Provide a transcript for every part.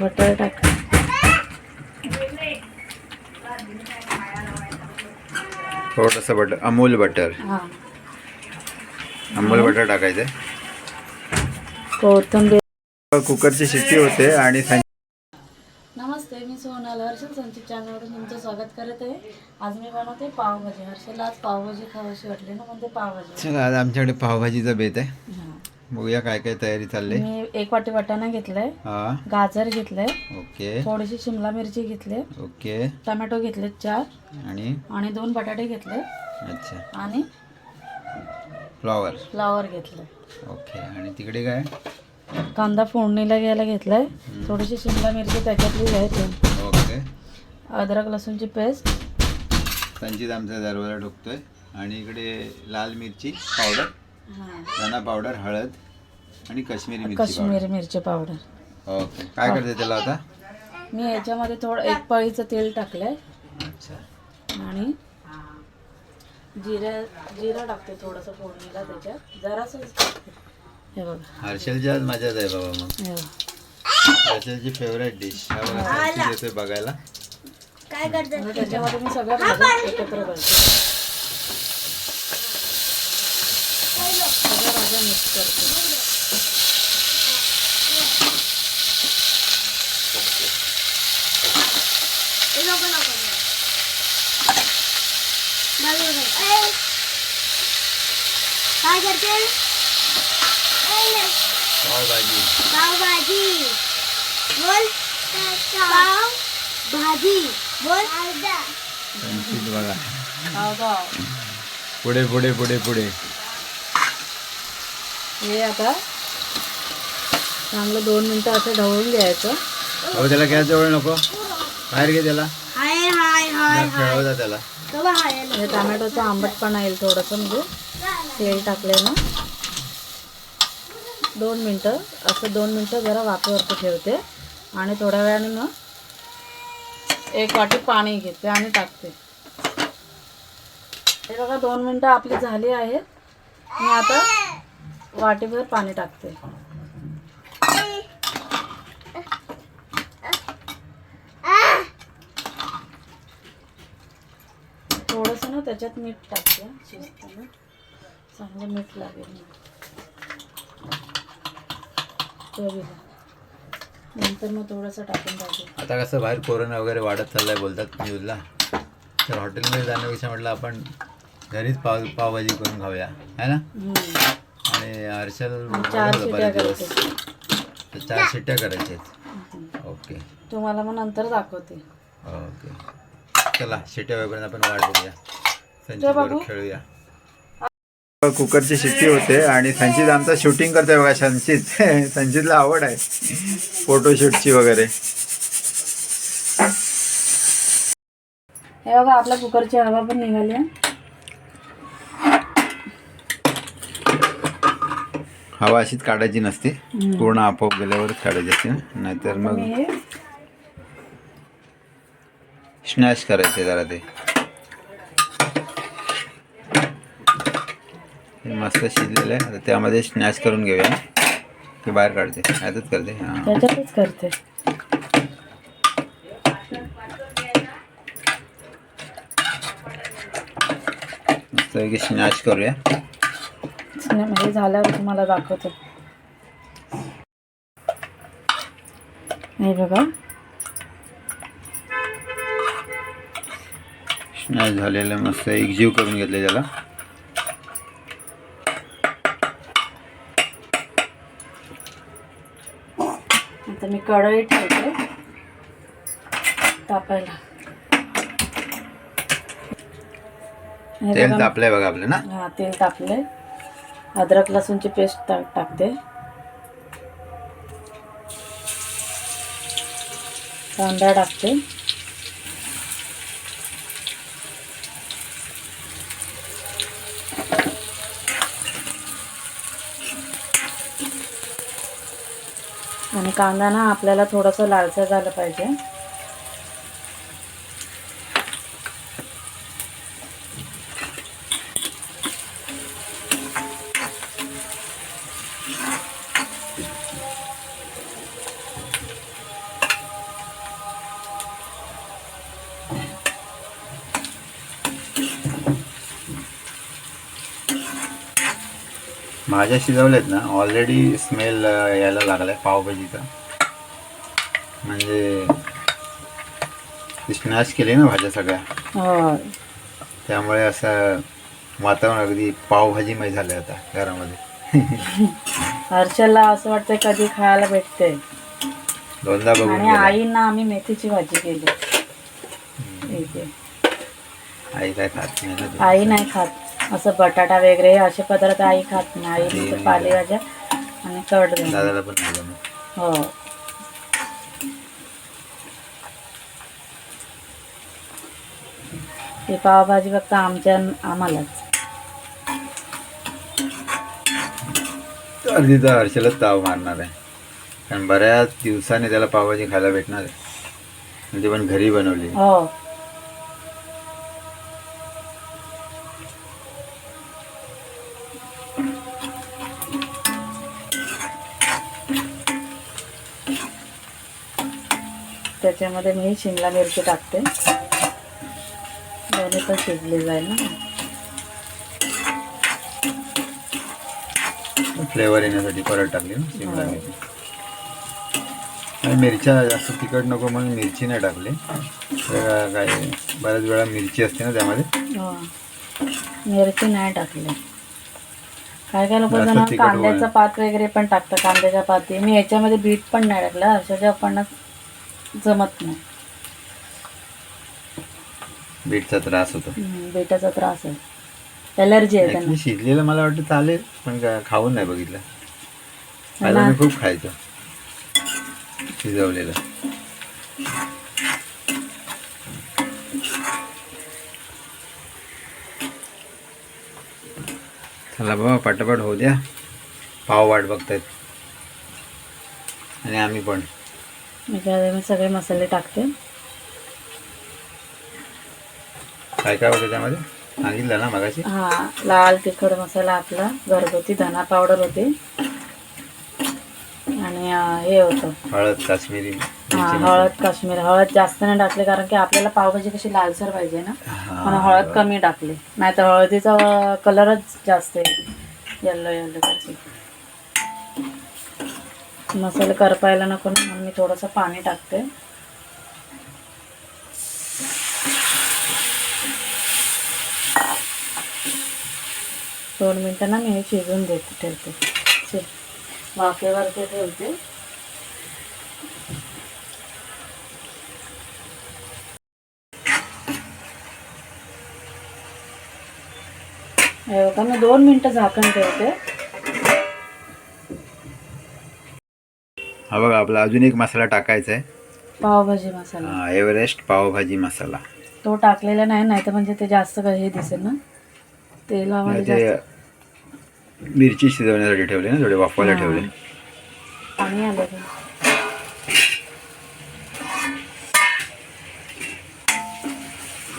Butter टाक. थोडंसं butter Amul butter. हां. अमूल बटर टाकायचं. कोथिंबीर. कुकरची शिट्टी होते आणि नमस्ते मी सोनाल हर्षल संचित चॅनलवरून तुमचं स्वागत करत आहे. आज मी बनवते पावभाजी. हर्षल आज पावभाजी खावीशी वाटली ना म्हणते पावभाजी. चला आज आमच्याकडे पावभाजीचा बेत आहे. बघूया काय काय तयारी चालली. मी एक वाटी वाटाणा घेतलाय हा. गाजर घेतलंय ओके. थोडीशी शिमला मिरची घेतली ओके. टमॅटो घेतले चार आणि? आणि दोन बटाटे घेतले. अच्छा. आणि फ्लॉवर. फ्लावर घेतले. ओके. आणि तिकडे काय? कांदा फोडणीला घ्यायला घेतलाय थोडीशी शिमला मिरची त्याच्यातली घ्यायची ओके. अद्रक लसूणची पेस्ट. संचित आमचा दरवाजा ठोकतोय. आणि इकडे लाल मिरची पावडर. धना पावडर हळद आणि काश्मीरी मिरची काश्मीरी मिरची पावडर पावडर ओके. काय करते त्याला आता? मी याच्यामध्ये थोडं एक पळीचं तेल टाकलंय. अच्छा. आणि जिरा जिरा टाकते थोडंसं फोडणीला त्याच्यात. जरासं हे बघा. हर्षलची आज मजाच आहे बाबा मग. हे बघा. हर्षलची फेवरेट डिश हा बघा येतोय बघायला. आणि त्याच्यामध्ये मी सगळ्या भाज्या एकत्र करते सगळ्या भाज्या मिक्स करते काय करते पावभाजी. पावभाजी बोल पाव भाजी बोल बघा पुढे पुढे पुढे पुढे. हे आता चांगलं दोन मिनटं असं ढवळून घ्यायचं. हो त्याला गॅस जवळ नको. बाहेर घे त्याला. हाय हाय हाय जरा खेळवता त्याला. कवा हाय हे टमॅटोचं आंबटपणा येईल थोडंसं म्हणजे. तेल टाकले ना दोन मिनटं असं दोन मिनटं जरा वाफेवरती ठेवते. आणि थोड्या वेळाने मग एक वाटी पाणी घेते आणि टाकते. हे बघा दोन मिनटं आपली झाली आहेत. मी आता वाटीभर पाणी टाकते. थोडंसं ना त्याच्यात मीठ टाकते. शिजताना. चांगलं मीठ लागेल. नंतर मग थोडंसं टाकून टाकू. आता कसं बाहेर कोरोना वगैरे वाढत चाललाय बोलतात न्यूजला. तर हॉटेलमध्ये जाण्यापेक्षा म्हटलं आपण घरीच पाव पावभाजी करून खाऊया. है ना. आणि चार बनवलं शिट्या बरेच दिवस. करायच्या. तर चार शिट्ट्या करायच्या हम्म. ओके. तुम्हाला मग नंतर दाखवते. ओके. चला शिट्ट्या वेळपर्यंत आपण वाट बघूया. बाबू. खेळूया. कुकरची शिट्टी होते आणि संचित आमचा शूटिंग करतोय बघा संचित संचितला आवड आहे. फोटोशूटची वगैरे. हे बघा आपल्या कुकरची हवा पण निघाली आहे. हवा अशीच काढायची नसते. पूर्ण आपोआप गेल्यावरच काढायची असते ना. नाहीतर मग स्नॅश करायचे जरा ते. मस्त शिजलेलं आहे. आता त्यामध्ये स्नॅश करून घेऊया. की बाहेर काढते. यातच करते. हां. करते. मस्त स्नॅश करूया. म्हणजे झाल्यावर तुम्हाला दाखवते. हे बघा. स्नॅश झालेलं मस्त एकजीव करून घेतले त्याला. आता मी कढई ठेवते. तापायला. तेल तापलंय बघा आपलं ना? हा तेल तापले अद्रक लसूणची पेस्ट टा टाकते. कांदा टाकते. आणि कांदा ना आपल्याला थोडंसं लालसर झालं पाहिजे. भाज्या शिजवल्यात ना ऑलरेडी स्मेल यायला लागलाय पावभाजीचा. म्हणजे स्मॅश केली ना भाज्या सगळ्या. त्यामुळे असं वातावरण अगदी पावभाजीमय झालं आता घरामध्ये. हर्षलला असं वाटतंय कधी खायला भेटते दोनदा बघून. आईना आम्ही मेथीची भाजी केली. आई काय खात नाही. आई नाही खात. असं बटाटा वगैरे असे पदार्थ आई खात नाही पालेभाज्या आणि कडधान्य. हो. ती पावभाजी फक्त आमच्या आम्हालाच. अर्धी तर हर्षलच ताव मारणार आहे. कारण बऱ्याच दिवसाने त्याला पावभाजी खायला भेटणार आहे. आणि ती पण घरी बनवली. हो. त्याच्यामध्ये मी शिमला मिरची टाकते. दोन्ही पण शिजले जाईल ना. फ्लेवर येण्यासाठी परत टाकली ना शिमला हो. मिरची. आणि मिरच्या जास्त तिखट नको म्हणून मिरची नाही टाकली. तर काय बऱ्याच वेळा मिरची असते ना त्यामध्ये. हो. मिरची नाही टाकली. काय काय लोक कांद्याचं. पात वगैरे पण टाकतात कांद्याच्या पाती. मी याच्यामध्ये बीट पण नाही टाकलं हर्षाच्या पण जमत नाही. बीटचा त्रास होतो. हम्म, बीटाचा त्रास आहे. एलर्जी आहे त्यांना. Actually शिजलेलं मला वाटतं चालेल पण का- खाऊन नाही बघितलं. पहिला ना. मी खूप खायचो. शिजवलेलं. चला बाबा पटापट होऊ द्या. पाव वाट बघतायत. आणि आम्ही पण. मी काय मी सगळे मसाले टाकते. काय काय होतं त्यामध्ये? सांगितलं ना मगाशी? हा लाल तिखट मसाला आपला घरगुती धना पावडर होती. आणि हे होतं. हळद काश्मीरी हा. हळद काश्मीर. हळद जास्त नाही टाकले कारण की आपल्याला पावभाजी कशी लालसर पाहिजे ना? म्हणून हळद कमी टाकली. नाही तर हळदीचा कलरच जास्त आहे. येल्लो येल्लो मसाले करपायला नको ना म्हणून मी थोडंसं पाणी टाकते. दोन मिनटं ना मी हे शिजून देते ठेवते. शि- वाफेवरती ठेवते. हे बघा मी दोन मिनटं झाकण ठेवते. हा बघा आपला अजून एक मसाला टाकायचा आहे. पावभाजी मसाला. हा, एव्हरेस्ट पावभाजी मसाला. तो टाकलेला नाही नाही तर म्हणजे ते जास्त काही हे दिसेल ना. तेलामध्ये ते जास्त. मिरची शिजवण्यासाठी ठेवले ना थोडे वाफवायला हा. ठेवले. पाणी आलं ते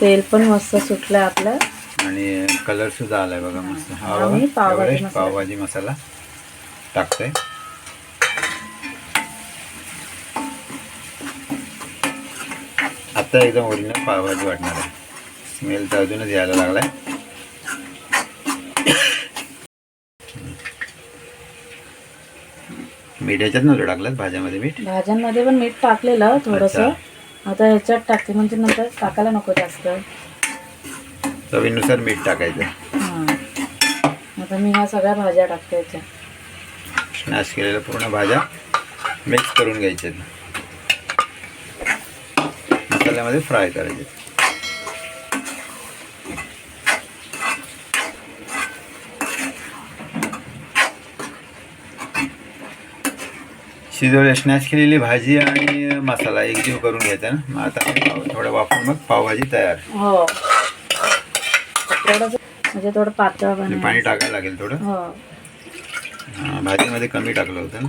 तेल पण मस्त सुटलं आपलं. आणि कलर सुद्धा आलाय बघा मस्त. हा बघा पावभाजी एव्हरेस्ट मसाला. पावभाजी मसाला टाकतोय. आता एकदम ओरिजिनल पावभाजी वाटणार आहे. स्मेल तर अजूनच यायला लागलाय. मीठ याच्यात नव्हतं टाकलं भाज्यामध्ये मीठ? भाज्यांमध्ये पण मीठ टाकलेलं थोडंसं. आता ह्याच्यात टाकते म्हणजे नंतर टाकायला नको जास्त. चवीनुसार मीठ टाकायचं. आता मी ह्या सगळ्या भाज्या टाकते ह्याच्यात. स्मॅश केलेल्या पूर्ण भाज्या मिक्स करून घ्यायच्या मसाल्यामध्ये फ्राय करायचे. शिजवल्या स्मॅश केलेली भाजी आणि मसाला एकजीव करून घ्यायचा ना. मग आता थोडं वापरून मग पावभाजी तयार. हो. म्हणजे थोडं पातळ आणि पाणी टाकायला लागेल थोडं. हो. हा, भाजीमध्ये कमी टाकलं होतं ना.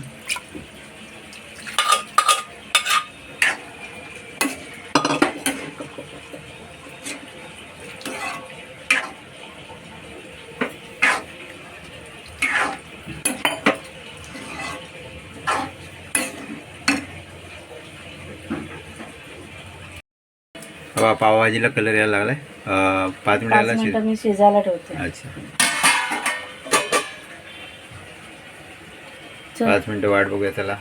हवा पावभाजीला कलर यायला लागलाय. पाच पाच मिनिटाला शिज मिनिटं मी शिजायला ठेवते. अच्छा. चल. पाच मिनटं वाट बघूया त्याला.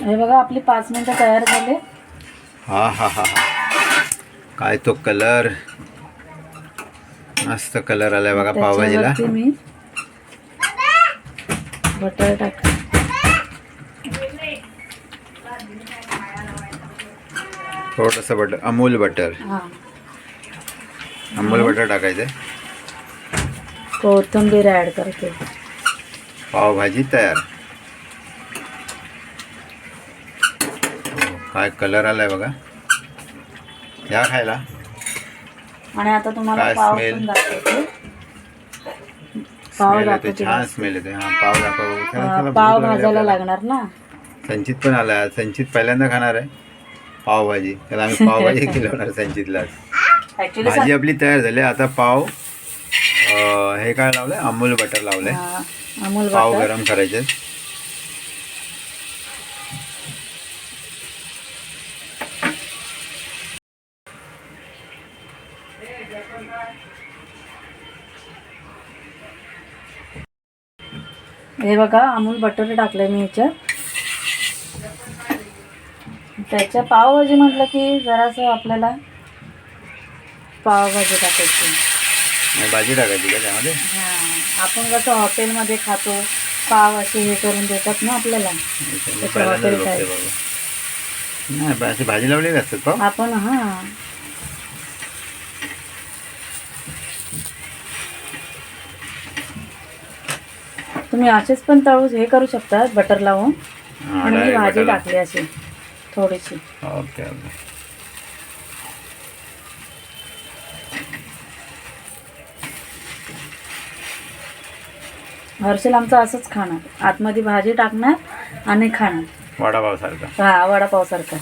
हे बघा आपली पाच मिनटं तयार झाले. हा हा हा हा. काय तो कलर मस्त कलर आलाय बघा पावभाजीला. त्याच्यावरती मी बटर टाक थोडंसं बटर अमूल बटर. हा. अमूल बटर टाकायचं. कोथिंबीर ऍड करते. पावभाजी तयार. हो, काय कलर आलाय बघा. या खायला. आणि आता तुम्हाला काय पाव smell? पण दाखवते. पाव स्मेल येते दाखवते छान स्मेल येते हा पाव दाखव. पाव भूक लागली भाजायला आपल्याला. लागणार ना? संचित पण आला संचित पहिल्यांदा खाणार आहे. पावभाजी. त्याला आम्ही पावभाजी खिलवणार संचितला ऍक्च्युली भाजी आपली तयार झाली. आता पाव हे काय लावलंय? अमूल बटर लावलंय. अमूल पाव गरम करायचे. हे बघा अमूल बटर टाकलंय मी ह्याच्यात त्याच्या पावभाजी म्हटलं की जरासं आपल्याला पावभाजी टाकायची. भाजी टाकायची का त्यामध्ये? हा आपण कसं हॉटेलमध्ये खातो पाव असे हे करून देतात ना आपल्याला. हॉटेल भाजी लावलेली असतात आपण हा. तुम्ही असेच पण तळू हे करू शकता बटर लावून. आणि भाजी. टाकली अशी. थोडीशी. Okay okay. हर्षल आमचं असंच खाणार. आतमध्ये भाजी टाकणार आणि खाणार. वडापाव सारखा हा वडापावसारखा.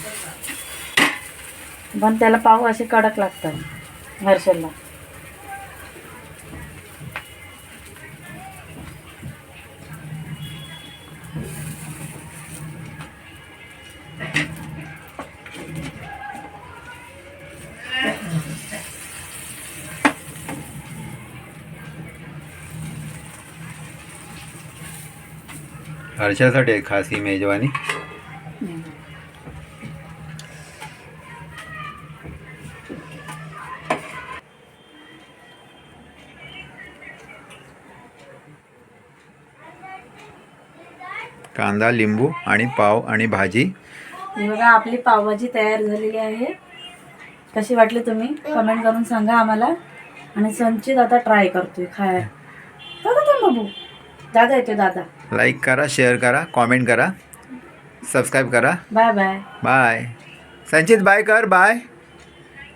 पण त्याला पाव असे कडक लागतात हर्षलला. हर्षासाठी खास ही मेजवानी. कांदा लिंबू आणि पाव आणि भाजी. बघा आपली पावभाजी तयार झालेली आहे. कशी वाटली तुम्ही? कमेंट करून सांगा आम्हाला. आणि संचित आता ट्राय करतोय खाय दादा बघू बाबू दादा येतोय दादा. लाईक करा शेअर करा कॉमेंट करा सबस्क्राईब करा. Bye bye bye Sanchit bye कर बाय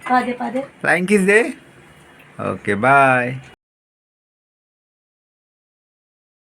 पादे पादे फ्लाइंग किस दे ओके बाय